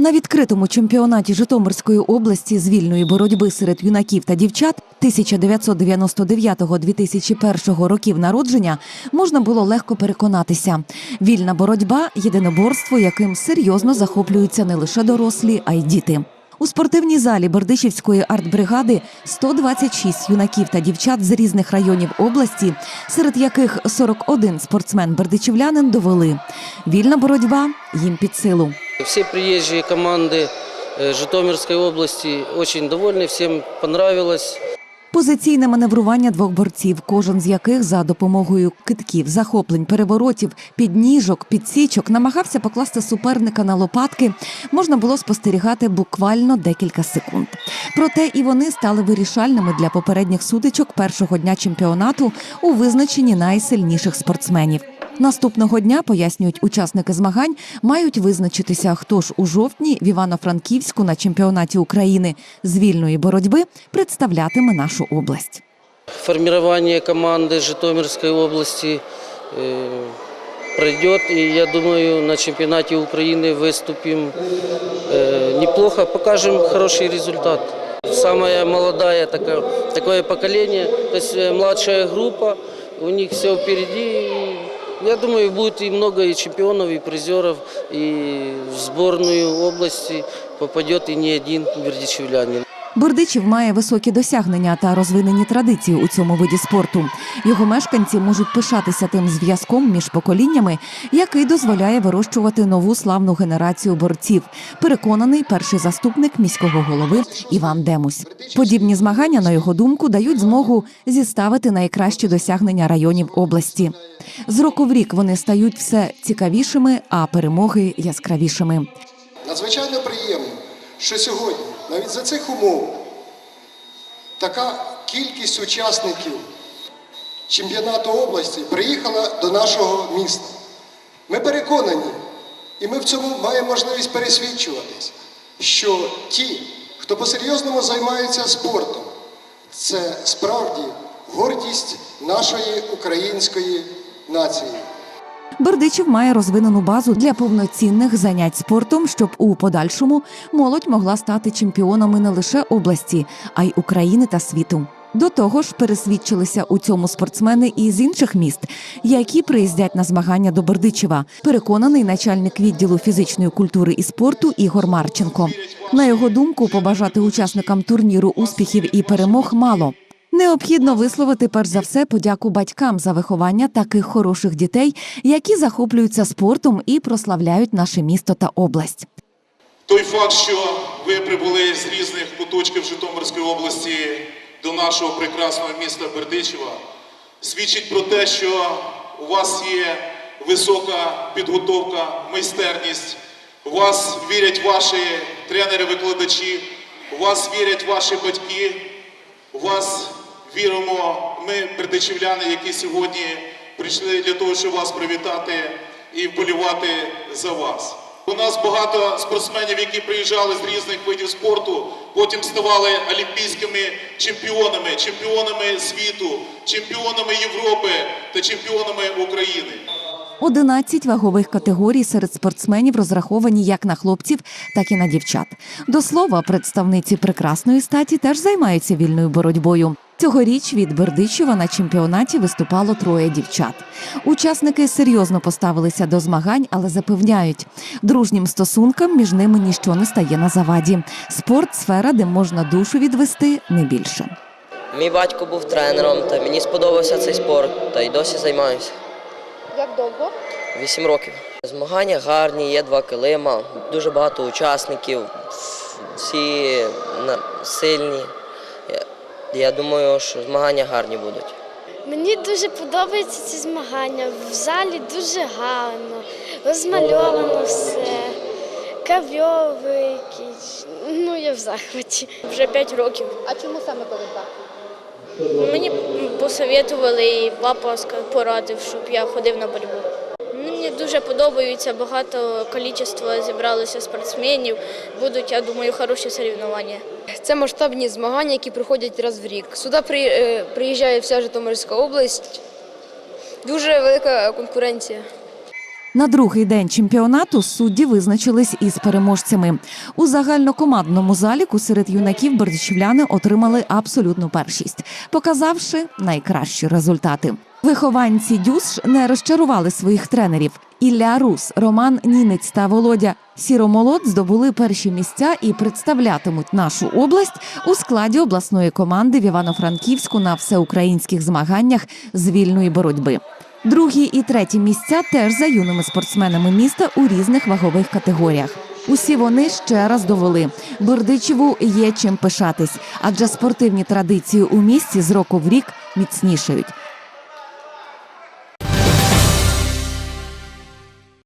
На відкритому чемпіонаті Житомирської області з вільної боротьби серед юнаків та дівчат 1999-2001 років народження можна було легко переконатися. Вільна боротьба єдиноборство, яким серйозно захоплюються не лише дорослі, а й діти. У спортивній залі Бердичівської артбригади 126 юнаків та дівчат з різних районів області, серед яких 41 спортсмен-бердичівлянин довели. Вільна боротьба їм під силу. Все приезжие команды э, Житомирской области очень довольны, всем понравилось. Позиційне маневрування двох борців, кожен з яких за допомогою китків, захоплень, переворотів, підніжок, підсічок намагався покласти суперника на лопатки, можна було спостерігати буквально декілька секунд. Проте і вони стали вирішальними для попередніх сутичок першого дня чемпіонату у визначенні найсильніших спортсменів. Наступного дня, пояснюють учасники змагань, мають визначитися, хто ж у жовтні в Івано-Франківську на чемпіонаті України з вільної боротьби представлятиме нашу область. Формирование команды Житомирской области э, пройдет, и я думаю, на чемпионате Украины выступим э, неплохо, покажем хороший результат. Самая молодая такая, такое поколение, то есть э, младшая группа, у них все впереди. Я думаю, будет и много и чемпионов, и призеров, и в сборную области попадет и не один бердичевлянин. Бердичів має високі досягнення та розвинені традиції у цьому виді спорту. Його мешканці можуть пишатися тим зв'язком між поколіннями, який дозволяє вирощувати нову славну генерацію борців. Переконаний перший заступник міського голови Іван Демусь. Подібні змагання, на його думку, дають змогу зіставити найкращі досягнення районів області. З року в рік вони стають все цікавішими, а перемоги яскравішими. Надзвичайно приємно, що сьогодні, навіть за цих умов, така кількість учасників чемпіонату області приїхала до нашого міста. Ми переконані, і ми в цьому маємо можливість пересвідчуватись, що ті, хто по-серйозному займаються спортом, це справді гордість нашої української нації. Бердичів має розвинену базу для повноцінних занять спортом, щоб у подальшому молодь могла стати чемпіонами не лише області, а й України та світу. До того ж, пересвідчилися у цьому спортсмени і з інших міст, які приїздять на змагання до Бердичева. Переконаний начальник відділу фізичної культури і спорту Ігор Марченко. На його думку, побажати учасникам турніру успіхів і перемог мало. Необхідно висловити перш за все подяку батькам за виховання таких хороших дітей, які захоплюються спортом і прославляють наше місто та область. Той факт, що ви прибули з різних куточків Житомирської області до нашого прекрасного міста Бердичева, свідчить про те, що у вас є висока підготовка, майстерність, у вас вірять ваші тренери-викладачі, у вас вірять ваші батьки, у вас віримо ми, бердичівляни, які сьогодні прийшли для того, щоб вас привітати і вболівати за вас. У нас багато спортсменів, які приїжджали з різних видів спорту, потім ставали олімпійськими чемпіонами, чемпіонами світу, чемпіонами Європи та чемпіонами України. 11 вагових категорій серед спортсменів розраховані як на хлопців, так і на дівчат. До слова, представниці прекрасної статі теж займаються вільною боротьбою. Цьогоріч від Бердичева на чемпіонаті виступало троє дівчат. Учасники серйозно поставилися до змагань, але запевняють, дружнім стосункам між ними ніщо не стає на заваді. Спорт сфера, де можна душу відвести, не більше. Мій батько був тренером, та мені сподобався цей спорт, та й досі займаюся. Як довго? Вісім років. Змагання гарні, є два килима, дуже багато учасників, всі сильні. Я, думаю, що змагання гарні будуть. Мені дуже подобаються ці змагання. В залі дуже гарно, розмальовано все, кавьовики. Ну, я в захваті. Вже 5 років. А чому саме боротьба? Мені посоветували і папа порадив, щоб я ходив на боротьбу. Мені дуже подобається, багато кількість зібралося спортсменів. Будуть, я думаю, хороші соревнування. Це масштабні змагання, які проходять раз в рік. Сюди е, приїжджає вся Житомирська область. Дуже велика конкуренція. На другий день чемпіонату судді визначились із переможцями. У загальнокомандному заліку серед юнаків бердичівляни отримали абсолютну першість, показавши найкращі результати. Вихованці дюсш не розчарували своїх тренерів. Ілля Рус, Роман Нінець та Володя Сіромолод здобули перші місця і представлятимуть нашу область у складі обласної команди в Івано-Франківську на всеукраїнських змаганнях з вільної боротьби. Другі і треті місця теж за юними спортсменами міста у різних вагових категоріях. Усі вони ще раз довели, Бердичеву є чим пишатись, адже спортивні традиції у місті з року в рік міцнішають.